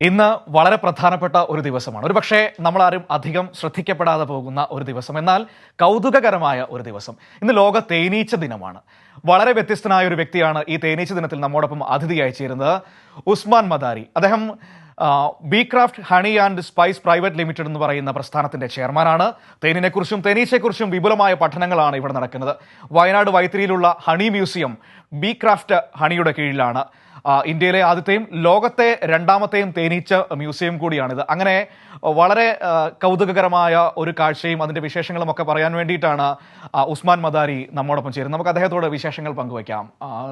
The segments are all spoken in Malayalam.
ഇന്ന് വളരെ പ്രധാനപ്പെട്ട ഒരു ദിവസമാണ്. ഒരു പക്ഷേ നമ്മളാരും അധികം ശ്രദ്ധിക്കപ്പെടാതെ പോകുന്ന ഒരു ദിവസം. എന്നാൽ കൗതുകകരമായ ഒരു ദിവസം. ഇന്ന് ലോക തേനീച്ച ദിനമാണ്. വളരെ വ്യത്യസ്തനായ ഒരു വ്യക്തിയാണ് ഈ തേനീച്ച ദിനത്തിൽ നമ്മോടൊപ്പം അതിഥിയായി ചേരുന്നത് ഉസ്മാൻ മദാരി. അദ്ദേഹം bee craft honey and spice private limited എന്ന് പറയുന്ന പ്രസ്ഥാനത്തിന്റെ ചെയർമാനാണ്. തേനിനെക്കുറിച്ചും തേനീച്ചയെക്കുറിച്ചും വിപുലമായ പഠനങ്ങളാണ് ഇവിടെ നടക്കുന്നത്. വയനാട് വൈത്തിരിയിലുള്ള ഹണി മ്യൂസിയം ബി ക്രാഫ്റ്റ് ഹണിയുടെ കീഴിലാണ്. ഇന്ത്യയിലെ ആദ്യത്തെയും ലോകത്തെ രണ്ടാമത്തെയും തേനീച്ച മ്യൂസിയം കൂടിയാണിത്. അങ്ങനെ വളരെ കൗതുകകരമായ ഒരു കാഴ്ചയും അതിന്റെ വിശേഷങ്ങളും ഒക്കെ പറയാൻ വേണ്ടിയിട്ടാണ് ഉസ്മാൻ മദാരി നമ്മോടൊപ്പം ചേരുന്നത്. നമുക്ക് അദ്ദേഹത്തോട് വിശേഷങ്ങൾ പങ്കുവയ്ക്കാം.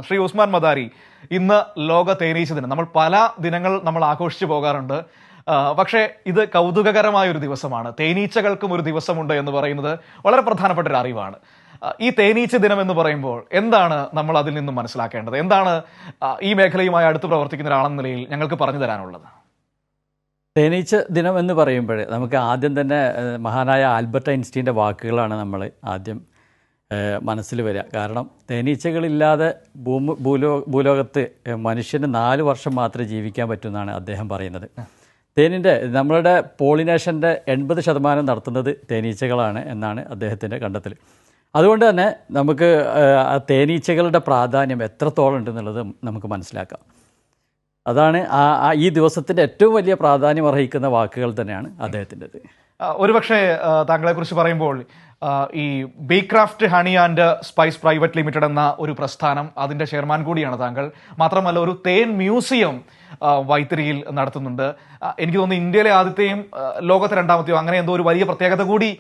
ശ്രീ ഉസ്മാൻ മദാരി ഇന്ന് ലോക തേനീച്ച ദിനം. നമ്മൾ പല ദിനങ്ങൾ നമ്മൾ ആഘോഷിച്ചു പോകാറുണ്ട്. പക്ഷേ ഇത് കൗതുകകരമായ ഒരു ദിവസമാണ്. തേനീച്ചകൾക്കും ഒരു ദിവസമുണ്ട് എന്ന് പറയുന്നത് വളരെ പ്രധാനപ്പെട്ട ഒരു അറിവാണ്. ഈ തേനീച്ച ദിനം എന്ന് പറയുമ്പോൾ എന്താണ് നമ്മൾ അതിൽ നിന്നും മനസ്സിലാക്കേണ്ടത്? എന്താണ് ഈ മേഖലയുമായി അടുത്ത് പ്രവർത്തിക്കുന്ന ഒരാളെന്ന നിലയിൽ ഞങ്ങൾക്ക് പറഞ്ഞു തരാനുള്ളത്? തേനീച്ച ദിനം എന്ന് പറയുമ്പോൾ നമുക്ക് ആദ്യം തന്നെ മഹാനായ ആൽബർട്ട് ഐൻസ്റ്റീന്റെ വാക്കുകളാണ് നമ്മൾ ആദ്യം മനസ്സിൽ വരിക. കാരണം തേനീച്ചകളില്ലാതെ ഭൂമി ഭൂലോ ഭൂലോകത്ത് മനുഷ്യന് നാല് വർഷം മാത്രമേ ജീവിക്കാൻ പറ്റൂ എന്നാണ് അദ്ദേഹം പറയുന്നത്. തേനിന്റെ നമ്മളുടെ പോളിനേഷന്റെ എൺപത് ശതമാനം നടത്തുന്നത് തേനീച്ചകളാണ് എന്നാണ് അദ്ദേഹത്തിന്റെ കണ്ടെത്തൽ അതുകൊണ്ട് തന്നെ നമുക്ക് തേനീച്ചകളുടെ പ്രാധാന്യം എത്രത്തോളം ഉണ്ടെന്നുള്ളത് നമുക്ക് മനസ്സിലാക്കാം. അതാണ് ആ ഈ ദിവസത്തിന്റെ ഏറ്റവും വലിയ പ്രാധാന്യം അർഹിക്കുന്ന വാക്കുകൾ തന്നെയാണ് അദ്ദേഹത്തിന്റെത്. ഒരുപക്ഷെ പക്ഷേ താങ്കളെ കുറിച്ച് പറയുമ്പോൾ ഈ Beecraft honey and spice private limited എന്ന ഒരു പ്രസ്ഥാനം അതിന്റെ ചെയർമാൻ കൂടിയാണ് താങ്കൾ. മാത്രമല്ല ഒരു തേൻ മ്യൂസിയം വൈത്തിരിയിൽ നടത്തുന്നുണ്ട്. എനിക്ക് തോന്നുന്നു ഇന്ത്യയിലെ ആദ്യത്തെയും ലോകത്തെ രണ്ടാമത്തെയോ അങ്ങനെ എന്തോ ഒരു വലിയ പ്രത്യേകത കൂടി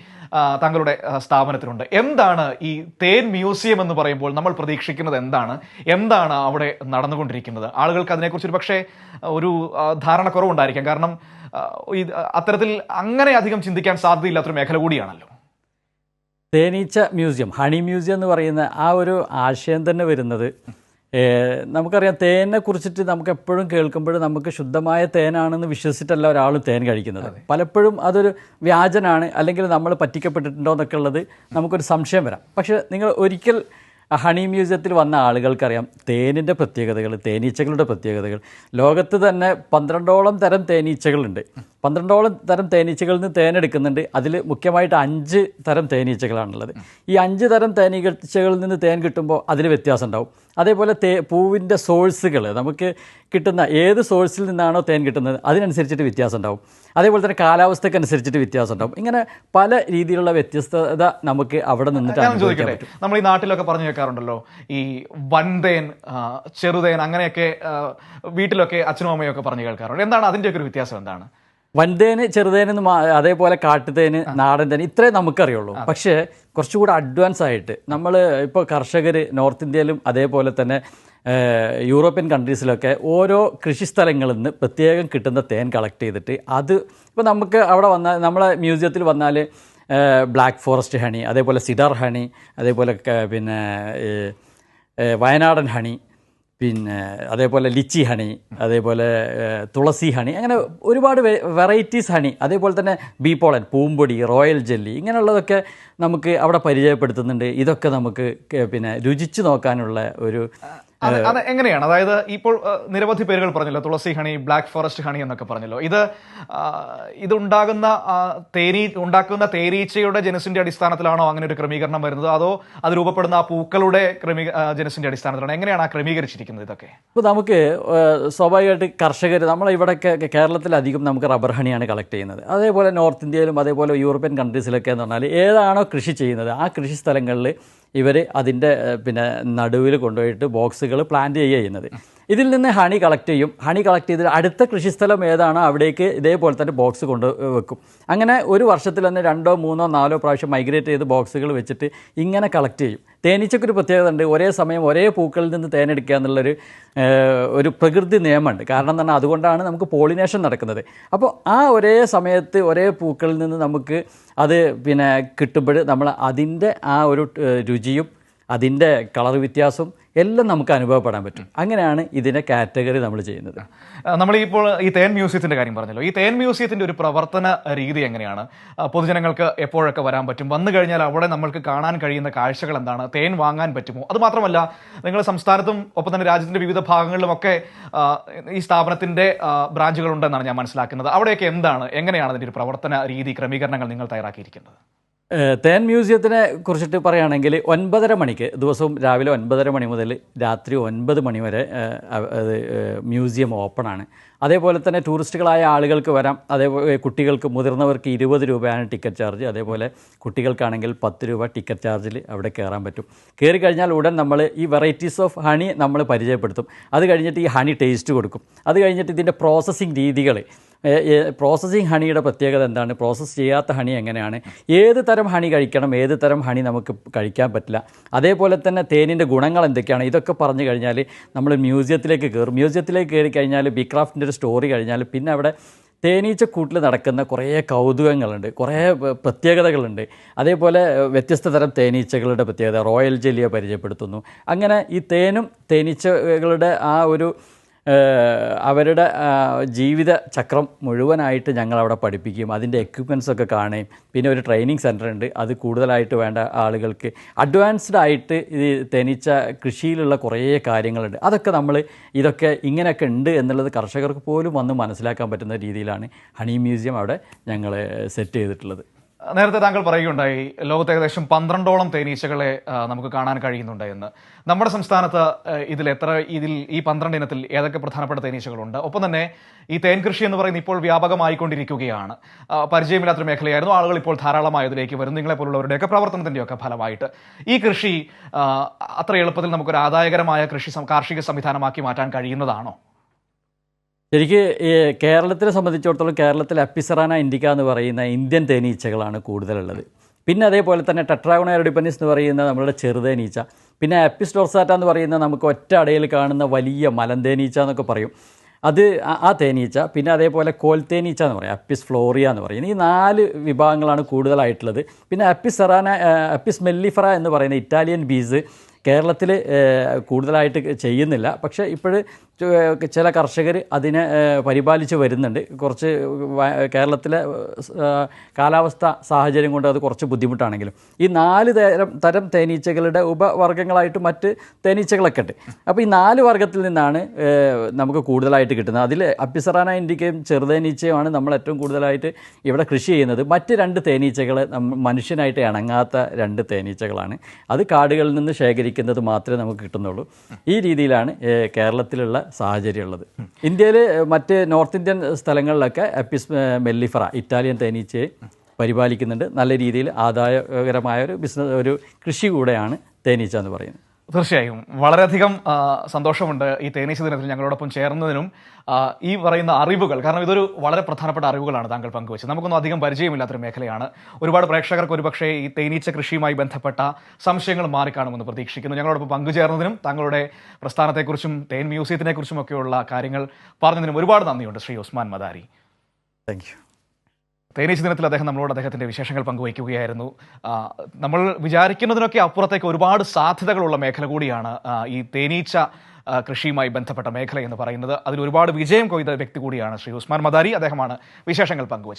താങ്കളുടെ സ്ഥാപനത്തിനുണ്ട്. എന്താണ് ഈ തേൻ മ്യൂസിയം എന്ന് പറയുമ്പോൾ നമ്മൾ പ്രതീക്ഷിക്കുന്നത് എന്താണ്? എന്താണ് അവിടെ നടന്നുകൊണ്ടിരിക്കുന്നത്? ആളുകൾക്ക് അതിനെക്കുറിച്ച് ഒരു പക്ഷേ ഒരു ധാരണ കുറവുണ്ടായിരിക്കാം കാരണം അത്തരത്തിൽ അങ്ങനെ അധികം ചിന്തിക്കാൻ സാധ്യതയില്ലാത്തൊരു മേഖല കൂടിയാണല്ലോ. തേനീച്ച മ്യൂസിയം ഹണി മ്യൂസിയം എന്ന് പറയുന്ന ആ ഒരു ആശയം തന്നെ വരുന്നത് നമുക്കറിയാം തേനെ കുറിച്ചിട്ട് നമുക്ക് എപ്പോഴും കേൾക്കുമ്പോഴും നമുക്ക് ശുദ്ധമായ തേനാണെന്ന് വിശ്വസിച്ചിട്ടല്ല ഒരാൾ തേൻ കഴിക്കുന്നത്. പലപ്പോഴും അതൊരു വ്യാജനാണ് അല്ലെങ്കിൽ നമ്മൾ പറ്റിക്കപ്പെട്ടിട്ടുണ്ടോ എന്നൊക്കെ ഉള്ളത് നമുക്കൊരു സംശയം വരാം. പക്ഷേ നിങ്ങൾ ഒരിക്കൽ ഹണി മ്യൂസിയത്തിൽ വന്ന ആളുകൾക്കറിയാം തേനിന്റെ പ്രത്യേകതകൾ തേനീച്ചകളുടെ പ്രത്യേകതകൾ. ലോകത്ത് തന്നെ പന്ത്രണ്ടോളം തരം തേനീച്ചകളുണ്ട്. പന്ത്രണ്ടോളം തരം തേനീച്ചകളിൽ നിന്ന് തേനെടുക്കുന്നുണ്ട്. അതിൽ മുഖ്യമായിട്ട് അഞ്ച് തരം തേനീച്ചകളാണുള്ളത്. ഈ അഞ്ച് തരം തേനീച്ചകളിൽ നിന്ന് തേൻ കിട്ടുമ്പോൾ അതിൽ വ്യത്യാസം ഉണ്ടാവും. അതേപോലെ തേ പൂവിന്റെ സോഴ്സുകൾ നമുക്ക് കിട്ടുന്ന ഏത് സോഴ്സിൽ നിന്നാണോ തേൻ കിട്ടുന്നത് അതിനനുസരിച്ചിട്ട് വ്യത്യാസം ഉണ്ടാവും. അതേപോലെ തന്നെ കാലാവസ്ഥയ്ക്ക് അനുസരിച്ചിട്ട് വ്യത്യാസം ഉണ്ടാവും. ഇങ്ങനെ പല രീതിയിലുള്ള വ്യത്യസ്തത നമുക്ക് അവിടെ നിന്നിട്ട് ചോദിക്കട്ടെ നമ്മൾ ഈ നാട്ടിലൊക്കെ പറഞ്ഞു കേൾക്കാറുണ്ടല്ലോ ഈ വൻതേൻ ചെറുതേൻ അങ്ങനെയൊക്കെ വീട്ടിലൊക്കെ അച്ഛനും അമ്മയൊക്കെ പറഞ്ഞു കേൾക്കാറുണ്ട്. എന്താണ് അതിന്റെയൊക്കെ ഒരു വ്യത്യാസം എന്താണ്? വൻതേന് ചെറുതേനെന്ന് അതേപോലെ കാട്ടുതേന് നാടൻ തേന് ഇത്രേ നമുക്കറിയുള്ളൂ. പക്ഷേ കുറച്ചുകൂടെ അഡ്വാൻസ് ആയിട്ട് നമ്മൾ ഇപ്പോൾ കർഷകർ നോർത്ത് ഇന്ത്യയിലും അതേപോലെ തന്നെ യൂറോപ്യൻ കൺട്രീസിലൊക്കെ ഓരോ കൃഷിസ്ഥലങ്ങളിൽ നിന്ന് പ്രത്യേകം കിട്ടുന്ന തേൻ കളക്ട് ചെയ്തിട്ട് അത് ഇപ്പോൾ നമുക്ക് അവിടെ വന്നാൽ നമ്മളെ മ്യൂസിയത്തിൽ വന്നാൽ ബ്ലാക്ക് ഫോറസ്റ്റ് ഹണി അതേപോലെ സിഡർ ഹണി അതേപോലെ പിന്നെ വയനാടൻ ഹണി പിന്നെ അതേപോലെ ലിച്ചി ഹണി അതേപോലെ തുളസി ഹണി അങ്ങനെ ഒരുപാട് വെറൈറ്റീസ് ഹണി അതേപോലെ തന്നെ ബീ പോളൻ പൂമ്പൊടി റോയൽ ജെല്ലി ഇങ്ങനെയുള്ളതൊക്കെ നമുക്ക് അവിടെ പരിചയപ്പെടുത്തുന്നുണ്ട്. ഇതൊക്കെ നമുക്ക് പിന്നെ രുചിച്ച് നോക്കാനുള്ള ഒരു അത് എങ്ങനെയാണ്? അതായത് ഇപ്പോൾ നിരവധി പേരുകൾ പറഞ്ഞല്ലോ tulsi honey black forest honey എന്നൊക്കെ പറഞ്ഞല്ലോ. ഇത് ഇതുണ്ടാകുന്ന ഇത് തേനീ ഉണ്ടാക്കുന്ന തേനീച്ചയുടെ ജനസിന്റെ അടിസ്ഥാനത്തിലാണോ അങ്ങനെ ഒരു ക്രമീകരണം വരുന്നത്? അതോ അത് രൂപപ്പെടുന്ന ആ പൂക്കളുടെ ക്രമീ ജനസിന്റെ അടിസ്ഥാനത്തിലാണോ? എങ്ങനെയാണ് ആ ക്രമീകരിച്ചിരിക്കുന്നത് ഇതൊക്കെ? ഇപ്പോൾ നമുക്ക് സ്വാഭാവികമായിട്ട് കർഷകർ നമ്മളെ ഇവിടെയൊക്കെ കേരളത്തിലധികം നമുക്ക് റബ്ബർ ഹണിയാണ് കളക്ട് ചെയ്യുന്നത്. അതേപോലെ നോർത്ത് ഇന്ത്യയിലും അതേപോലെ യൂറോപ്യൻ കൺട്രീസിലൊക്കെ എന്ന് പറഞ്ഞാൽ ഏതാണോ കൃഷി ചെയ്യുന്നത് ആ കൃഷി സ്ഥലങ്ങളിൽ ഇവർ അതിന്റെ പിന്നെ നടുവിൽ കൊണ്ടുപോയിട്ട് ബോക്സുകൾ പ്ലാന്റ് ചെയ്യുക ചെയ്യുന്നത്. ഇതിൽ നിന്ന് ഹണി കളക്ട് ചെയ്യും. ഹണി കളക്ട് ചെയ്ത് അടുത്ത കൃഷിസ്ഥലം ഏതാണോ? അവിടേക്ക് ഇതേപോലെ തന്നെ ബോക്സ് കൊണ്ട് വെക്കും. അങ്ങനെ ഒരു വർഷത്തിൽ തന്നെ രണ്ടോ മൂന്നോ നാലോ പ്രാവശ്യം മൈഗ്രേറ്റ് ചെയ്ത് ബോക്സുകൾ വെച്ചിട്ട് ഇങ്ങനെ കളക്ട് ചെയ്യും. തേനീച്ചക്കൊരു പ്രത്യേകത ഉണ്ട്. ഒരേ സമയം ഒരേ പൂക്കളിൽ നിന്ന് തേനെടുക്കുക എന്നുള്ളൊരു ഒരു പ്രകൃതി നിയമമുണ്ട്. കാരണം തന്നെ അതുകൊണ്ടാണ് നമുക്ക് പോളിനേഷൻ നടക്കുന്നത്. അപ്പോൾ ആ ഒരേ സമയത്ത് ഒരേ പൂക്കളിൽ നിന്ന് നമുക്ക് അത് പിന്നെ കിട്ടുമ്പോൾ നമ്മൾ അതിന്റെ ആ ഒരു രുചിയും അതിന്റെ കളർ വ്യത്യാസം എല്ലാം നമുക്ക് അനുഭവപ്പെടാൻ പറ്റും. അങ്ങനെയാണ് ഇതിന്റെ കാറ്റഗറി നമ്മൾ ചെയ്യുന്നത്. നമ്മൾ ഇപ്പോൾ ഈ തേൻ മ്യൂസിയത്തിന്റെ കാര്യം പറഞ്ഞല്ലോ. ഈ തേൻ മ്യൂസിയത്തിന്റെ ഒരു പ്രവർത്തന രീതി എങ്ങനെയാണ്? പൊതുജനങ്ങൾക്ക് എപ്പോഴൊക്കെ വരാൻ പറ്റും? വന്നു കഴിഞ്ഞാൽ അവിടെ നമ്മൾക്ക് കാണാൻ കഴിയുന്ന കാഴ്ചകൾ എന്താണ്? തേൻ വാങ്ങാൻ പറ്റുമോ? അതുമാത്രമല്ല നിങ്ങൾ സംസ്ഥാനത്തും ഒപ്പം തന്നെ രാജ്യത്തിന്റെ വിവിധ ഭാഗങ്ങളിലുമൊക്കെ ഈ സ്ഥാപനത്തിന്റെ ബ്രാഞ്ചുകളുണ്ടെന്നാണ് ഞാൻ മനസ്സിലാക്കുന്നത്. അവിടെയൊക്കെ എന്താണ്? എങ്ങനെയാണ് അതിന്റെ ഒരു പ്രവർത്തന രീതി ക്രമീകരണങ്ങൾ നിങ്ങൾ തയ്യാറാക്കിയിരിക്കുന്നത്? തേൻ മ്യൂസിയത്തിനെ കുറിച്ചിട്ട് പറയുകയാണെങ്കിൽ ഒൻപതര മണിക്ക് ദിവസവും രാവിലെ ഒൻപതര മണി മുതൽ രാത്രി ഒൻപത് മണി വരെ അത് മ്യൂസിയം ഓപ്പണാണ് അതേപോലെ തന്നെ ടൂറിസ്റ്റുകളായ ആളുകൾക്ക് വരാം. അതേപോലെ കുട്ടികൾക്ക് മുതിർന്നവർക്ക് ഇരുപത് രൂപയാണ് ടിക്കറ്റ് ചാർജ് അതേപോലെ കുട്ടികൾക്കാണെങ്കിൽ പത്ത് രൂപ ടിക്കറ്റ് ചാർജിൽ അവിടെ കയറാൻ പറ്റും. കയറി കഴിഞ്ഞാൽ ഉടൻ നമ്മൾ ഈ വെറൈറ്റീസ് ഓഫ് ഹണി നമ്മൾ പരിചയപ്പെടുത്തും. അത് കഴിഞ്ഞിട്ട് ഈ ഹണി ടേസ്റ്റ് കൊടുക്കും. അത് കഴിഞ്ഞിട്ട് ഇതിന്റെ പ്രോസസ്സിങ് രീതികൾ പ്രോസസ്സിങ് ഹണിയുടെ പ്രത്യേകത എന്താണ്? പ്രോസസ്സ് ചെയ്യാത്ത ഹണി എങ്ങനെയാണ്? ഏത് തരം ഹണി കഴിക്കണം? ഏത് തരം ഹണി നമുക്ക് കഴിക്കാൻ പറ്റില്ല? അതേപോലെ തന്നെ തേനിന്റെ ഗുണങ്ങൾ എന്തൊക്കെയാണ്? ഇതൊക്കെ പറഞ്ഞു കഴിഞ്ഞാൽ നമ്മൾ മ്യൂസിയത്തിലേക്ക് കയറും. മ്യൂസിയത്തിലേക്ക് കയറി കഴിഞ്ഞാൽ ബി ക്രാഫ്റ്റിന്റെ ഒരു സ്റ്റോറി കഴിഞ്ഞാൽ പിന്നെ അവിടെ തേനീച്ചക്കൂട്ടിൽ നടക്കുന്ന കുറേ കൗതുകങ്ങളുണ്ട്. കുറേ പ്രത്യേകതകളുണ്ട്. അതേപോലെ വ്യത്യസ്ത തരം തേനീച്ചകളുടെ പ്രത്യേകത. റോയൽ ജെല്ലിയെ പരിചയപ്പെടുത്തുന്നു. അങ്ങനെ ഈ തേനും തേനീച്ചകളുടെ ആ ഒരു അവരുടെ ജീവിത ചക്രം മുഴുവനായിട്ട് ഞങ്ങൾ അവിടെ പഠിപ്പിക്കും. അതിന്റെ എക്യുപ്മെന്റ്സ് ഒക്കെ കാണുകയും പിന്നെ ഒരു ട്രെയിനിങ് സെന്റർ ഉണ്ട്. അത് കൂടുതലായിട്ട് വേണ്ട ആളുകൾക്ക് അഡ്വാൻസ്ഡ് ആയിട്ട് ഇത് തേനീച്ച കൃഷിയിലുള്ള കുറേ കാര്യങ്ങളുണ്ട്. അതൊക്കെ നമ്മൾ ഇതൊക്കെ ഇങ്ങനെയൊക്കെ ഉണ്ട് എന്നുള്ളത് കർഷകർക്ക് പോലും വന്ന് മനസ്സിലാക്കാൻ പറ്റുന്ന രീതിയിലാണ് ഹണി മ്യൂസിയം അവിടെ ഞങ്ങൾ സെറ്റ് ചെയ്തിട്ടുള്ളത്. നേരത്തെ താങ്കൾ പറയുകയുണ്ടായി ലോകത്ത് ഏകദേശം പന്ത്രണ്ടോളം തേനീച്ചകളെ നമുക്ക് കാണാൻ കഴിയുന്നുണ്ട് എന്ന്. നമ്മുടെ സംസ്ഥാനത്ത് ഇതിൽ എത്ര ഇതിൽ ഈ പന്ത്രണ്ട് ഇനത്തിൽ ഏതൊക്കെ പ്രധാനപ്പെട്ട തേനീച്ചകളുണ്ട്? ഒപ്പം തന്നെ ഈ തേൻ കൃഷി എന്ന് പറയുന്നത് ഇപ്പോൾ വ്യാപകമായിക്കൊണ്ടിരിക്കുകയാണ്. പരിചയമില്ലാത്തൊരു മേഖലയായിരുന്നു. ആളുകൾ ഇപ്പോൾ ധാരാളമായി അതിലേക്ക് വരും. നിങ്ങളെ പോലുള്ളവരുടെയൊക്കെ പ്രവർത്തനത്തിന്റെയൊക്കെ ഫലമായിട്ട്. ഈ കൃഷി അത്ര എളുപ്പത്തിൽ നമുക്കൊരു ആദായകരമായ കൃഷി കാർഷിക സംവിധാനമാക്കി മാറ്റാൻ കഴിയുന്നതാണോ? ശരിക്ക് ഈ കേരളത്തിനെ സംബന്ധിച്ചിടത്തോളം കേരളത്തിലെ അപ്പിസറാന ഇൻഡിക്ക എന്ന് പറയുന്ന ഇന്ത്യൻ തേനീച്ചകളാണ് കൂടുതലുള്ളത്. പിന്നെ അതേപോലെ തന്നെ ടെട്രാഗോണ എറിഡിപ്പനിസ് എന്ന് പറയുന്ന നമ്മുടെ ചെറുതേനീച്ച. പിന്നെ അപ്പിസ് ഡോർസാറ്റ എന്ന് പറയുന്ന നമുക്ക് ഒറ്റ അടയിൽ കാണുന്ന വലിയ മലന്തേനീച്ച എന്നൊക്കെ പറയും. അത് ആ- തേനീച്ച പിന്നെ അതേപോലെ കോൽത്തേനീച്ച എന്ന് പറയും അപ്പിസ് ഫ്ലോറിയ എന്ന് പറയുന്നത് ഈ നാല് വിഭാഗങ്ങളാണ് കൂടുതലായിട്ടുള്ളത്. പിന്നെ അപ്പിസ് അപ്പിസ് മെല്ലിഫറ എന്ന് പറയുന്ന ഇറ്റാലിയൻ ബീസ് കേരളത്തിൽ കൂടുതലായിട്ട് ചെയ്യുന്നില്ല. പക്ഷേ ഇപ്പോഴ് ചില കർഷകർ അതിനെ പരിപാലിച്ച് വരുന്നുണ്ട്. കുറച്ച് കേരളത്തിലെ കാലാവസ്ഥ സാഹചര്യം കൊണ്ട് അത് കുറച്ച് ബുദ്ധിമുട്ടാണെങ്കിലും. ഈ നാല് തരം തരം തേനീച്ചകളുടെ ഉപവർഗങ്ങളായിട്ട് മറ്റ് തേനീച്ചകളൊക്കെ ഉണ്ട്. അപ്പോൾ ഈ നാല് വർഗത്തിൽ നിന്നാണ് നമുക്ക് കൂടുതലായിട്ട് കിട്ടുന്നത്. അതിൽ അപ്പിസറാന ഇൻഡിക്കയും ചെറുതേനീച്ചയുമാണ് നമ്മൾ ഏറ്റവും കൂടുതലായിട്ട് ഇവിടെ കൃഷി ചെയ്യുന്നത്. മറ്റ് രണ്ട് തേനീച്ചകൾ മനുഷ്യനായിട്ട് ഇണങ്ങാത്ത രണ്ട് തേനീച്ചകളാണ്. അത് കാടുകളിൽ നിന്ന് ശേഖരിക്കുന്നത് മാത്രമേ നമുക്ക് കിട്ടുന്നുള്ളൂ. ഈ രീതിയിലാണ് കേരളത്തിലുള്ള സാഹചര്യം ഉള്ളത് ഇന്ത്യയിൽ മറ്റ് നോർത്ത് ഇന്ത്യൻ സ്ഥലങ്ങളിലൊക്കെ അപ്പിസ് മെല്ലിഫറ ഇറ്റാലിയൻ തേനീച്ചയെ പരിപാലിക്കുന്നുണ്ട്. നല്ല രീതിയിൽ ആദായകരമായ ഒരു ബിസിനസ് ഒരു കൃഷി കൂടെയാണ് തേനീച്ച എന്ന് പറയുന്നത്. തീർച്ചയായും. വളരെയധികം സന്തോഷമുണ്ട് ഈ തേനീച്ച ദിനത്തിൽ ഞങ്ങളോടൊപ്പം ചേർന്നതിനും ഈ പറയുന്ന അറിവുകൾ. കാരണം ഇതൊരു വളരെ പ്രധാനപ്പെട്ട അറിവുകളാണ് താങ്കൾ പങ്കുവച്ചത്. നമുക്കൊന്നും അധികം പരിചയമില്ലാത്തൊരു മേഖലയാണ്. ഒരുപാട് പ്രേക്ഷകർക്ക് ഒരുപക്ഷേ ഈ തേനീച്ച കൃഷിയുമായി ബന്ധപ്പെട്ട സംശയങ്ങൾ മാറിക്കാണുമെന്ന് പ്രതീക്ഷിക്കുന്നു. ഞങ്ങളോടൊപ്പം പങ്കുചേർന്നതിനും താങ്കളുടെ പ്രസ്ഥാനത്തെക്കുറിച്ചും തേൻ മ്യൂസിയത്തിനെക്കുറിച്ചും ഒക്കെയുള്ള കാര്യങ്ങൾ പറഞ്ഞതിനും ഒരുപാട് നന്ദിയുണ്ട് ശ്രീ ഉസ്മാൻ മദാരി. താങ്ക് തേനീച്ച ദിനത്തിൽ അദ്ദേഹം നമ്മളോട് അദ്ദേഹത്തിന്റെ വിശേഷങ്ങൾ പങ്കുവയ്ക്കുകയായിരുന്നു. നമ്മൾ വിചാരിക്കുന്നതിനൊക്കെ അപ്പുറത്തേക്ക് ഒരുപാട് സാധ്യതകളുള്ള മേഖല കൂടിയാണ് ഈ തേനീച്ച കൃഷിയുമായി ബന്ധപ്പെട്ട മേഖല എന്ന് പറയുന്നത്. അതിൽ ഒരുപാട് വിജയം കൊയ്ത വ്യക്തി കൂടിയാണ് ശ്രീ ഉസ്മാൻ മദാരി. അദ്ദേഹമാണ് വിശേഷങ്ങൾ പങ്കുവച്ചത്.